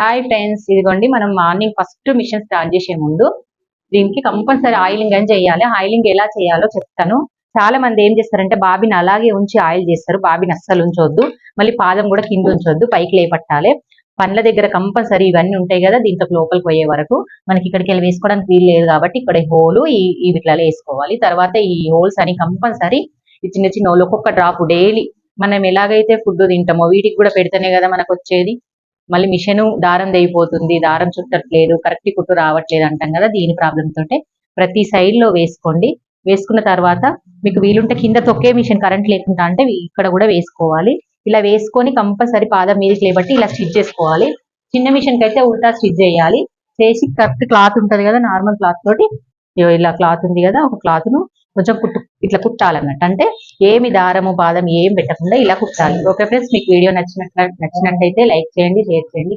Hi friends ఇదిగోండి మనం morning first machine start చేసే ముందు దీనికి కంపల్సరీ ఆయిలింగ్ అని చేయాలి. ఆయిలింగ్ ఎలా చేయాలో చెప్తాను. చాలా మంది ఏం చేస్తారంటే బాబిని అలాగే ఉంచి ఆయిల్ చేస్తారు. బాబిని అస్సలు ఉంచొద్దు. మళ్ళీ పాదం కూడా కింద ఉంచొద్దు. పైకి లేపట్టాలి. పండ్ల దగ్గర కంపల్సరీ ఇవన్నీ ఉంటాయి కదా దీంట్లో లోపలికి పోయే వరకు. మనకి ఇక్కడికి వెళ్ళి వేసుకోవడానికి వీలు లేదు కాబట్టి ఇక్కడ హోలు ఈ వీటిలలో వేసుకోవాలి. తర్వాత ఈ హోల్స్ అని కంపల్సరీ ఈ చిన్న చిన్న ఒక్కొక్క డ్రాప్ డైలీ మనం ఎలాగైతే ఫుడ్ తింటామో వీటికి కూడా పెడితేనే కదా మనకు వచ్చేది. మళ్ళీ మిషన్ దారం తెగిపోతుంది దారం చుట్టట్లేదు కరెక్ట్ కుట్టు రావట్లేదు అంటాం కదా దీని ప్రాబ్లం తోటే ప్రతి సైడ్లో వేసుకోండి. వేసుకున్న తర్వాత మీకు వీలుంటే కింద తొక్కే మిషన్ కరెంట్ లేకుండా అంటే ఇక్కడ కూడా వేసుకోవాలి. ఇలా వేసుకొని కంపల్సరీ పాదం మీదకి లేబట్టి ఇలా స్టిచ్ చేసుకోవాలి. చిన్న మిషన్కి అయితే ఉల్టా స్టిచ్ చేయాలి. చేసి కరెక్ట్ క్లాత్ ఉంటుంది కదా నార్మల్ క్లాత్ తోటి ఇలా క్లాత్ ఉంది కదా ఒక క్లాత్ను కొంచెం కుట్టు ఇట్లా కుట్టాలన్నట్టు. అంటే ఏమి దారము పాదం ఏం పెట్టకుండా ఇలా కుట్టాలి. ఓకే ఫ్రెండ్స్ మీకు వీడియో నచ్చినట్లు నచ్చినట్టయితే లైక్ చేయండి షేర్ చేయండి